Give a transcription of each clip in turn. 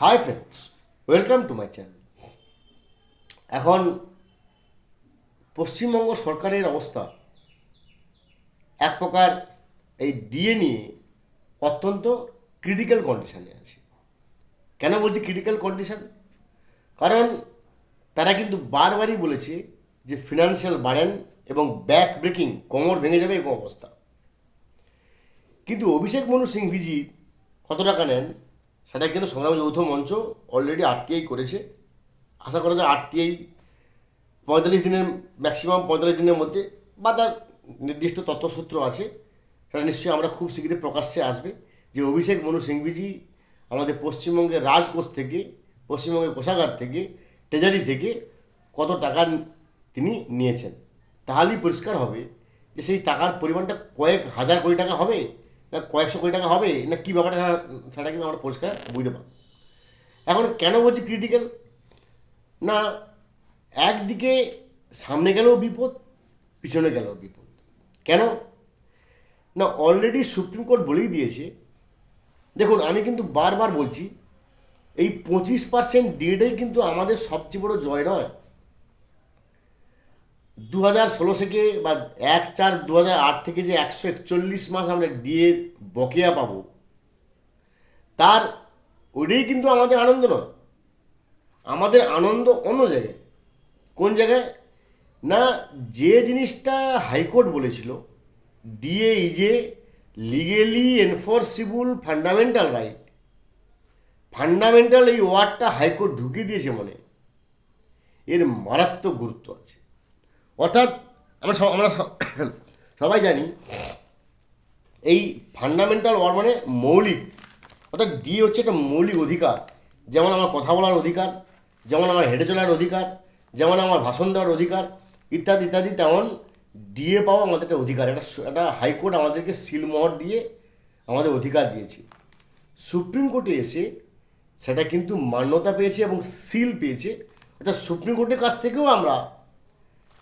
Hi friends welcome to my channel এখন পশ্চিমবঙ্গ সরকারের অবস্থা এক প্রকার এই ডিএ নিয়ে অত্যন্ত ক্রিটিক্যাল কন্ডিশনে আছে। কেন বলছি ক্রিটিক্যাল কন্ডিশন কারণ তারা কিন্তু বারবারই বলেছে যে ফিনান্সিয়াল বার্ডেন এবং ব্যাক ব্রেকিং কোমর ভেঙে যাবে এরকম অবস্থা। কিন্তু অভিষেক মনু সিংভিজি কত টাকা নেন? সেটা কিন্তু সংগ্রাম যৌথ মঞ্চ অলরেডি আরটিআই করেছে। আশা করা যায় আরটিআই পঁয়তাল্লিশ দিনের ম্যাক্সিমাম পঁয়তাল্লিশ দিনের মধ্যে বা তার নির্দিষ্ট তথ্যসূত্র আছে, সেটা নিশ্চয়ই আমরা খুব শীঘ্রই প্রকাশ্যে আসবে। যে অভিষেক মনু সিংভিজি আমাদের পশ্চিমবঙ্গের রাজকোষ থেকে, পশ্চিমবঙ্গের কোষাগার থেকে ট্রেজারি থেকে কত টাকা তিনি নিয়েছেন। তাহলেই পরিষ্কার হবে যে সেই টাকার পরিমাণটা কয়েক হাজার কোটি টাকা হবে। না কয়েকশো কোটি টাকা হবে? না কী ব্যাপারটা? সেটা কিন্তু আমরা পরিষ্কার বুঝতে পারব। এখন কেন বলছি ক্রিটিক্যাল না, একদিকে সামনে গেলেও বিপদ, পিছনে গেলেও বিপদ। কেন? না অলরেডি সুপ্রিম কোর্ট বলেই দিয়েছে। দেখুন, আমি কিন্তু বারবার বলছি, এই পঁচিশ পার্সেন্ট ডিএটাই কিন্তু আমাদের সবচেয়ে বড় জয় নয়। দু হাজার ষোলো থেকে বা এক চার দু থেকে যে একশো একচল্লিশ মাস আমরা ডিএ বকেয়া পাবো, তার ওইটাই কিন্তু আমাদের আনন্দ নয়। আমাদের আনন্দ অন্য জায়গায়। কোন জায়গায়? না, যে জিনিসটা হাইকোর্ট বলেছিল DA is a legally enforceable fundamental right fundamental এই ওয়ার্ডটা হাইকোর্ট ঢুকিয়ে দিয়েছে মনে এর মারাত্মক গুরুত্ব আছে। অর্থাৎ আমরা আমরা সবাই জানি এই ফান্ডামেন্টাল ওয়ার্ড মানে মৌলিক। অর্থাৎ ডি হচ্ছে একটা মৌলিক অধিকার। যেমন আমার কথা বলার অধিকার, যেমন আমার হেঁটে চলার অধিকার, যেমন আমার ভাষণ দেওয়ার অধিকার, ইত্যাদি ইত্যাদি, তেমন ডিএ পাওয়া আমাদের একটা অধিকার। একটা একটা হাইকোর্ট আমাদেরকে সিলমোহর দিয়ে আমাদের অধিকার দিয়েছে। সুপ্রিম কোর্টে এসে সেটা কিন্তু মান্যতা পেয়েছে এবং সিল পেয়েছে। এটা সুপ্রিম কোর্টের কাছ থেকেও আমরা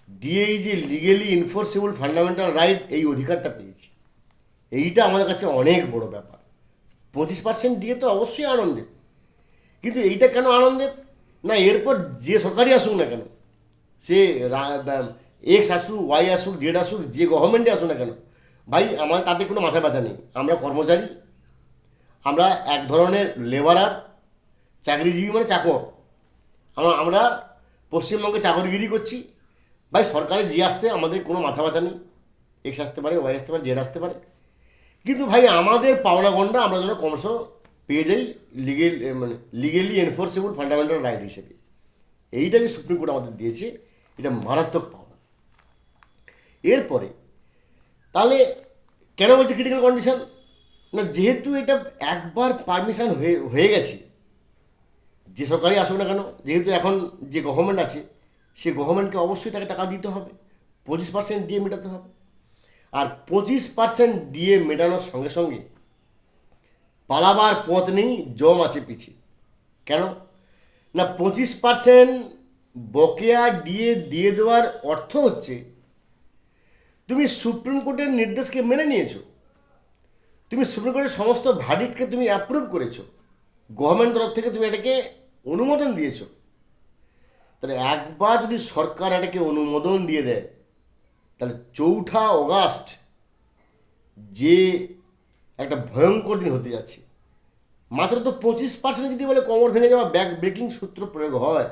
ডিএই যে লিগেলি ইনফোর্সেবল ফান্ডামেন্টাল রাইট এই অধিকারটা পেয়েছি। এইটা আমাদের কাছে অনেক বড় ব্যাপার। পঁচিশ পার্সেন্ট দিয়ে তো অবশ্যই আনন্দের কিন্তু এইটা কেন আনন্দের না, এরপর যে সরকারই আসুক না কেন, সে এক্স আসুক ওয়াই আসুক জেড আসুক, যে গভর্নমেন্টে আসুক না কেন, ভাই, আমার তাতে কোনো মাথা ব্যথা নেই। আমরা কর্মচারী, আমরা এক ধরনের লেবারার চাকরিজীবী মানে চাকর। আমরা পশ্চিমবঙ্গে চাকরিগিরি করছি ভাই, সরকারে যে আসতে আমাদের কোনো মাথা ব্যথা নেই। এক্স আসতে পারে ওয়াই আসতে পারে জেড আসতে পারে। কিন্তু ভাই, আমাদের পাওনা গন্ডা আমরা যেন ক্রমশ পেয়ে যাই লিগেল মানে লিগেলি এনফোর্সেবল ফান্ডামেন্টাল রাইট হিসেবে। এইটা যে সুপ্রিম কোর্ট আমাদের দিয়েছে, এটা মারাত্মক পাওনা। এরপরে, তাহলে কেন বলছে ক্রিটিক্যাল কন্ডিশন না, যেহেতু এটা একবার পারমিশন হয়ে হয়ে গেছে, যে সরকারই আসুক না কেন, যেহেতু এখন যে গভর্নমেন্ট আছে সে গভর্নমেন্টকে অবশ্যই তাকে টাকা দিতে হবে। পঁচিশ পার্সেন্ট দিয়ে মেটাতে হবে। আর পঁচিশ পার্সেন্ট দিয়ে মেটানোর সঙ্গে সঙ্গে পালাবার পথ নেই, জম আছে পিছে। কেন? না, পঁচিশ পার্সেন্ট বকেয়া দিয়ে দিয়ে দেওয়ার অর্থ হচ্ছে, তুমি সুপ্রিম কোর্টের নির্দেশকে মেনে নিয়েছো। তুমি সুপ্রিম কোর্টের সমস্ত ভার্ডিক্টকে তুমি অ্যাপ্রুভ করেছ। গভর্নমেন্ট তরফ থেকে তুমি এটাকে অনুমোদন দিয়েছ। তাহলে একবার যদি সরকার এটাকে অনুমোদন দিয়ে দেয়, তাহলে চৌঠা অগাস্ট যে একটা ভয়ঙ্কর দিন হতে যাচ্ছে। মাত্র তো পঁচিশ পার্সেন্ট যদি বলে কোমর ভেঙে যাওয়া ব্যাক ব্রেকিং সূত্র প্রয়োগ হয়,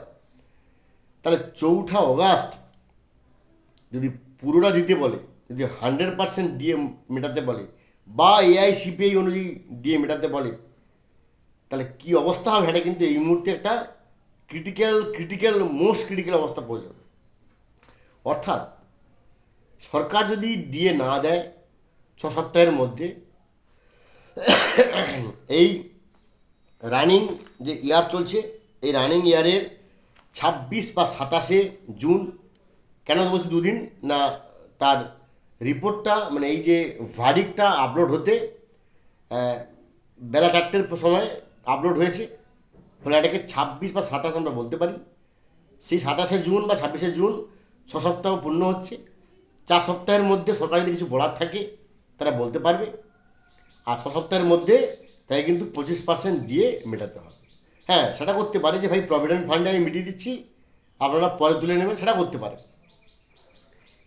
তাহলে চৌঠা অগাস্ট যদি পুরোটা দিতে বলে, যদি হান্ড্রেড পার্সেন্ট দিয়ে মেটাতে বলে বা এআইসিপিআই অনুযায়ী দিয়ে মেটাতে বলে, তাহলে কি অবস্থা হবে? এটা কিন্তু এই মুহূর্তে একটা ক্রিটিক্যাল ক্রিটিক্যাল মোস্ট ক্রিটিক্যাল অবস্থা পৌঁছাবে অর্থাৎ, সরকার যদি ডিএ না দেয়, ছ সপ্তাহের মধ্যে, এই রানিং যে ইয়ার চলছে, এই রানিং ইয়ারের ছাব্বিশ বা সাতাশে জুন, কেন বলছি দুদিন? না, তার রিপোর্টটা মানে এই যে ভার্ডিকটা আপলোড হতে বেলা চারটের সময় আপলোড হয়েছে। ফলে এটাকে ছাব্বিশ বা সাতাশ আমরা বলতে পারি। সেই সাতাশে জুন বা ছাব্বিশে জুন ছ সপ্তাহ পূর্ণ হচ্ছে। চার সপ্তাহের মধ্যে সরকার যদি কিছু বলার থাকে, তারা বলতে পারবে। আর ছ সপ্তাহের মধ্যে তাই কিন্তু পঁচিশ পার্সেন্ট দিয়ে মেটাতে হবে। হ্যাঁ সেটা করতে পারে যে, ভাই প্রভিডেন্ট ফান্ডে আমি মিটিয়ে দিচ্ছি। আপনারা পরে তুলে নেবেন। সেটা করতে পারে।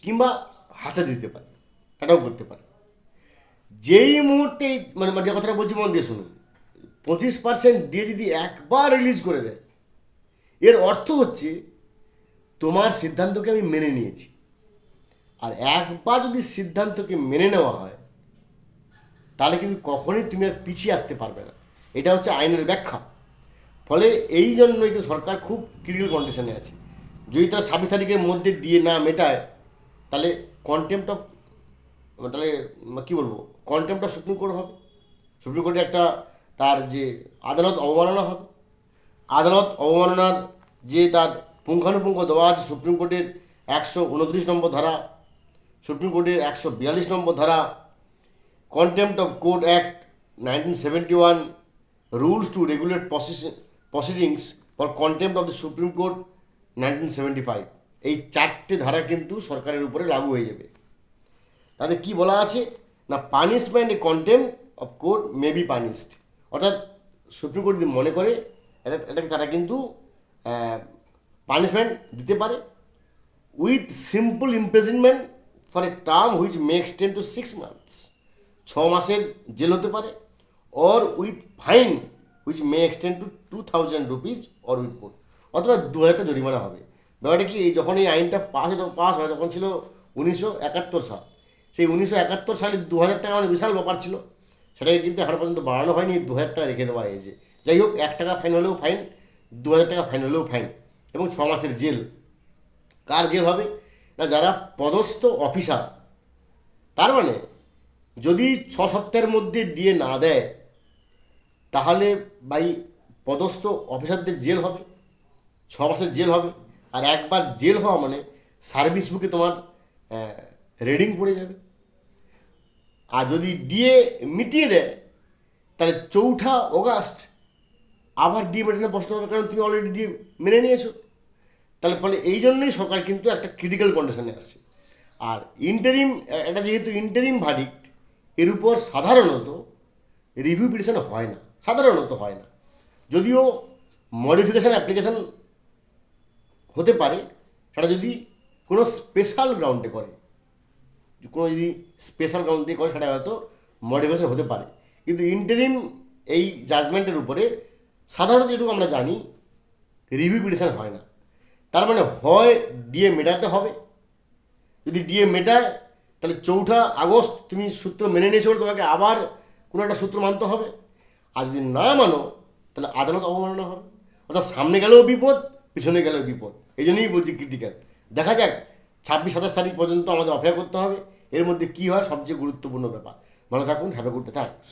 কিংবা হাতে দিতে পারে। এটাও করতে পারে। যেই মুহূর্তে মানে মানে যে কথাটা বলছি, মন দিয়ে শুনুন। পঁচিশ পার্সেন্ট দিয়ে যদি একবার রিলিজ করে দেয়, এর অর্থ হচ্ছে তোমার সিদ্ধান্তকে আমি মেনে নিয়েছি। আর একবার যদি সিদ্ধান্তকে মেনে নেওয়া হয়, তাহলে কিন্তু কখনোই তুমি আর পিছিয়ে আসতে পারবে না। এটা হচ্ছে আইনের ব্যাখ্যা। ফলে এই জন্যই তো সরকার খুব ক্রিটিক্যাল কন্ডিশনে আছে। যদি তারা ছাব্বিশ তারিখের মধ্যে দিয়ে না মেটায়, তাহলে কন্টেম্পট অফ তাহলে, কী বলব? কন্টেম্পট অফ সুপ্রিম কোর্ট হবে। সুপ্রিম কোর্টে একটা তার যে আদালত অবমাননা হবে। আদালত অবমাননার যে তার পুঙ্খানুপুঙ্খ দেওয়া আছে সুপ্রিম কোর্টের একশো উনত্রিশ নম্বর ধারা, সুপ্রিম কোর্টের একশো বিয়াল্লিশ নম্বর ধারা, contempt of court act 1971 rules to regulate process- proceedings for contempt of the supreme court 1975 এই চারটে ধারা কিন্তু সরকারের উপরে লাগু হয়ে যাবে। তাতে কি বলা আছে? না punishment A contempt of court may be punished অর্থাৎ সুপ্রিম কোর্ট যদি মনে করে, এটা এটাকে তারা কিন্তু পানিশমেন্ট দিতে পারে with simple imprisonment for a term which may extend to six months ছ মাসের জেল হতে পারে or with fine which may extend to two thousand rupees or with court অথবা দু হাজার টাকা জরিমানা হবে। ব্যাপারটা কি যখন এই আইনটা পাস হয় পাস হয়, তখন ছিল উনিশশো একাত্তর সাল। সেই উনিশশো একাত্তর সালে দু হাজার টাকা মানে বিশাল ব্যাপার ছিল। সেটাকে কিন্তু এখনও পর্যন্ত বাড়ানো হয়নি দু হাজার টাকা রেখে দেওয়া হয়েছে। যাই হোক, এক টাকা ফাইন হলেও ফাইন দু হাজার টাকা ফাইন হলেও ফাইন এবং ছ মাসের জেল। কার জেল হবে? না, যারা পদস্থ অফিসার তার মানে যদি ছ সপ্তাহের মধ্যে দিয়ে না দেয়, তাহলে ভাই পদস্থ অফিসারদের জেল হবে, ছ মাসের জেল হবে, আর একবার জেল হওয়া মানে সার্ভিস বুকে তোমার রেডিং পড়ে যাবে। আর যদি দিয়ে মিটিয়ে দেয়, তাহলে চৌঠা অগাস্ট আবার ডিএ মেটানো প্রশ্ন হবে, কারণ তুমি অলরেডি ডিএ মেনে নিয়েছো। তাহলে ফলে এই জন্যই সরকার কিন্তু একটা ক্রিটিক্যাল কন্ডিশনে আসছে আর ইন্টারিম এটা যেহেতু ইন্টারিম ভার্ডিক্ট এর উপর সাধারণত রিভিউ পিটিশন হয় না। সাধারণত হয় না। যদিও মডিফিকেশান অ্যাপ্লিকেশান হতে পারে, সেটা যদি কোনো স্পেশাল গ্রাউন্ডে করে কোনো যদি স্পেশাল গ্রাউন্ড দিয়ে করে, সেটা হয়তো মডিফিকেশন হতে পারে। কিন্তু ইন্টারিম এই জাজমেন্টের উপরে সাধারণত যেটুকু আমরা জানি রিভিউ পিটিশন হয় না। তার মানে হয় ডিএ মেটাতে হবে। যদি ডিএ মেটায়, তাহলে চৌঠা আগস্ট তুমি সূত্র মেনে নিয়েছো তোমাকে আবার কোনো একটা সূত্র মানতে হবে। আর যদি না মানো, তাহলে আদালত অবমাননা হবে। অর্থাৎ সামনে গেলেও বিপদ, পিছনে গেলেও বিপদ। এই জন্যই বলছি ক্রিটিক্যাল দেখা যাক ছাব্বিশ সাতাশ তারিখ পর্যন্ত আমাদের অপেক্ষা করতে হবে। এর মধ্যে কী হয়? সবচেয়ে গুরুত্বপূর্ণ ব্যাপার। ভালো থাকুন হ্যাভ এ গুড থ্যাংকস